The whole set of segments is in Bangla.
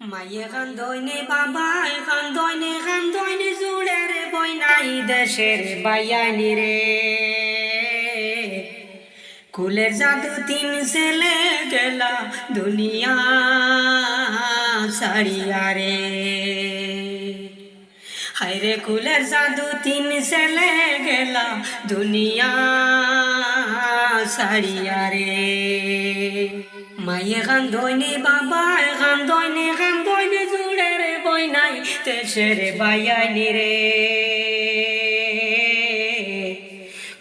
মাইয়ে খান দইনে বাবাই খান দইনে খান দইনে জুড়ে বই নাই দেশের বাইয়ানি রে। কুলের জাদু তিন ছেলে গেলা দুনিয়া সারিয়া রে। হায়রে কুলের জাদু তিন ছেলে গেলা দুনিয়া সারিয়া রে। মায়ে গান দইনে বাবা গান দইনে গান দইনে জুড়ে রে। বই নাই তেসের বাইয়ানি রে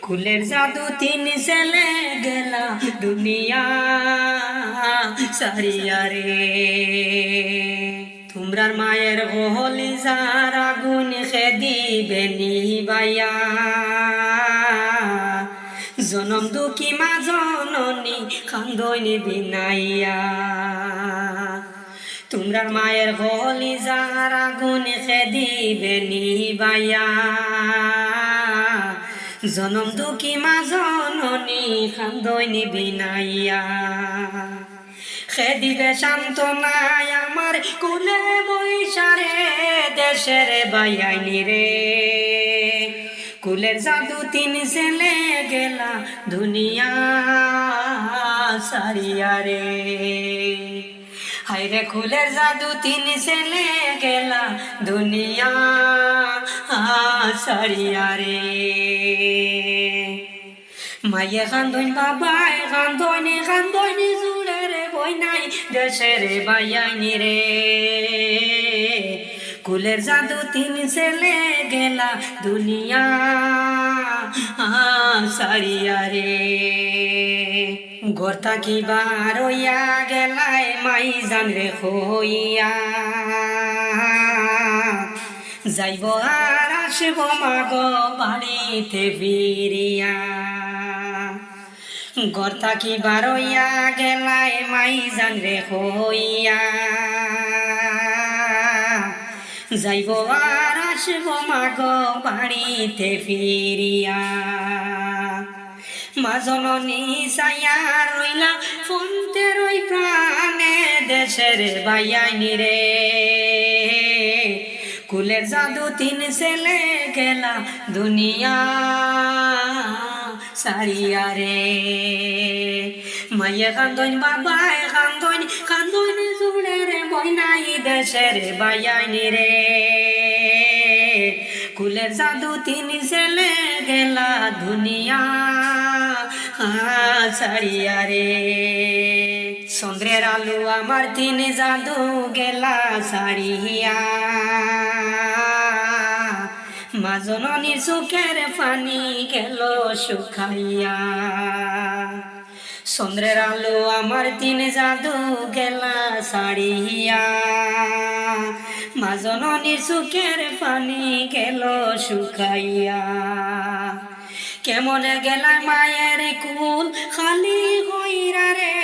কুলের জাদু তিন ছেলে গেলা দুনিয়া সারিয়া রে। তোমরার মায়ের গহলি যার আগুন খেদিবে নিবাইয়া জনম দুঃখী মা জননী খান্দনি বিনাইয়া তোমরার মায়ের গহলি যার আগুন খেদিবে নিবাইয়া। জনম দুঃখী মা জননী খান্দনি বিনাইয়া খেদিবে সান্ত্বনায় আমার কুলে বৈশারে দেশের বাইয়াইনি রে। কুলের জাদু তিন ছেলে গেলা, দুনিয়া সারিয়া রে। হাইরে কুলের জাদু তিন ছেলে গেলা, দুনিয়া সারিয়া রে। মায়ে খান্দন বাবাই খান্দনে খান্দনে জুড়ে রে বই নাই, দেশের বাইয়াইনি রে। কুলের জাদু তিন ছেলে গেলা দুনিয়া সারিয়া রে। গর্তা কি বার হইয়া গেলায় মাই জান রে হইয়া। যাইব আর আসব মাগ বাড়িতে ফিরিয়া। গর্তা কি বারইয়া গেলায় মাই জান রে হইয়া। যাইব আর আসব মাগ বাড়িতে ফিরিয়া। মা জননী সায়া রইলা ফোনতে রই প্রাণে দেশের বাইয়াইনি রে। কুলের জাদু তিন ছেলে গেলা দুনিয়া সারিয়া রে। মাইয়ে কান্দন, বাবাই কান্দন কান্দন বইনাই দেশের বাইয়াইনি রে। কুলের জাদু তিন ছেলে গেলা দুনিয়া সারিয়া রে। চন্দ্রের আলু আমার তিন জাদু গেলা সারিয়া মাজননির চোখের পানি গেল শুকাইয়া। চন্দ্রের আলো আমার তিন জাদু গেলা সারিয়া মাজননির চোখের পানি গেল শুকাইয়া। কেমনে গেলা মায়ের কুল খালি হইরা রে,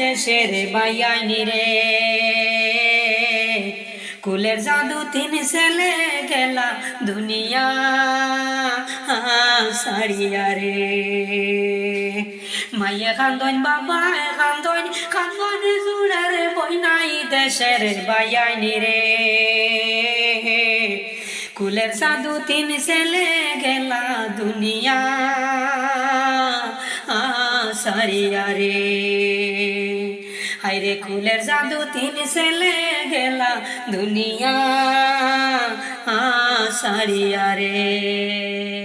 দেশের বাইয়াইনি রে। কুলের জাদু তিন ছেলে গেলা দুনিয়া সারিয়া রে। মাইয়ে কান্দন বাবা কান্দন কান্দন জুড়ার বই নাই দেশের বাইয়াইনি রে। কুলের জাদু তিন ছেলে গেলা দুনিয়া সারিয়া রে। হাইরে কুলের জাদু তিন ছেলে গেলা দুনিয়া সারিয়া রে।